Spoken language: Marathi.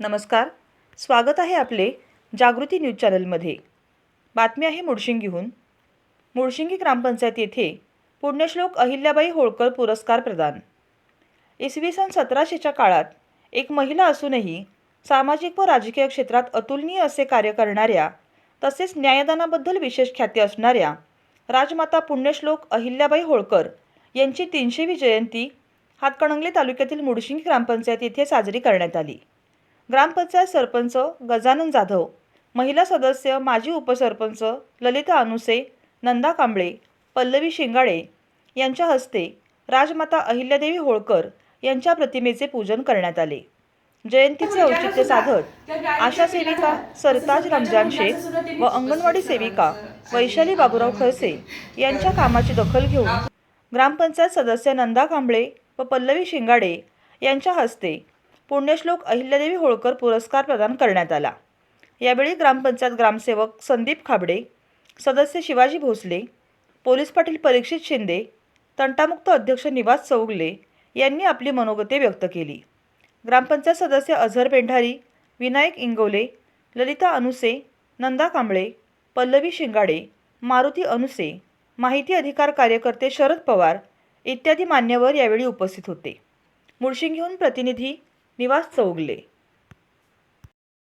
नमस्कार. स्वागत आहे आपले जागृती न्यूज चॅनलमध्ये. बातमी आहे मुडशिंगीहून मुडशिंगी ग्रामपंचायत येथे पुण्यश्लोक अहिल्याबाई होळकर पुरस्कार प्रदान. इसवी सन सतराशेच्या काळात एक महिला असूनही सामाजिक व राजकीय क्षेत्रात अतुलनीय असे कार्य करणाऱ्या तसेच न्यायदानाबद्दल विशेष ख्याती असणाऱ्या राजमाता पुण्यश्लोक अहिल्याबाई होळकर यांची तीनशेवी जयंती हातकणंगले तालुक्यातील मुडशिंगी ग्रामपंचायत येथे साजरी करण्यात आली. ग्रामपंचायत सरपंच गजानन जाधव महिला सदस्य माजी उपसरपंच ललिता अनुसे नंदा कांबळे पल्लवी शिंगाडे यांच्या हस्ते राजमाता अहिल्यादेवी होळकर यांच्या प्रतिमेचे पूजन करण्यात आले. जयंतीचे औचित्य साधत आशा सेविका सरताज रमजान शेख व अंगणवाडी सेविका वैशाली बाबूराव खळसे यांच्या कामाची दखल घेऊन ग्रामपंचायत सदस्य नंदा कांबळे व पल्लवी शिंगाडे यांच्या हस्ते पुण्यश्लोक अहिल्यादेवी होळकर पुरस्कार प्रदान करण्यात आला. यावेळी ग्रामपंचायत ग्रामसेवक संदीप खाबडे सदस्य शिवाजी भोसले पोलीस पाटील परीक्षित शिंदे तंटामुक्त अध्यक्ष निवास चौगले यांनी आपली मनोगते व्यक्त केली. ग्रामपंचायत सदस्य अझर पेंढारी विनायक इंगोले ललिता अनुसे नंदा कांबळे पल्लवी शिंगाडे मारुती अनुसे माहिती अधिकार कार्यकर्ते शरद पवार इत्यादी मान्यवर यावेळी उपस्थित होते. मुळशिंगीहून प्रतिनिधी निवास चौगले.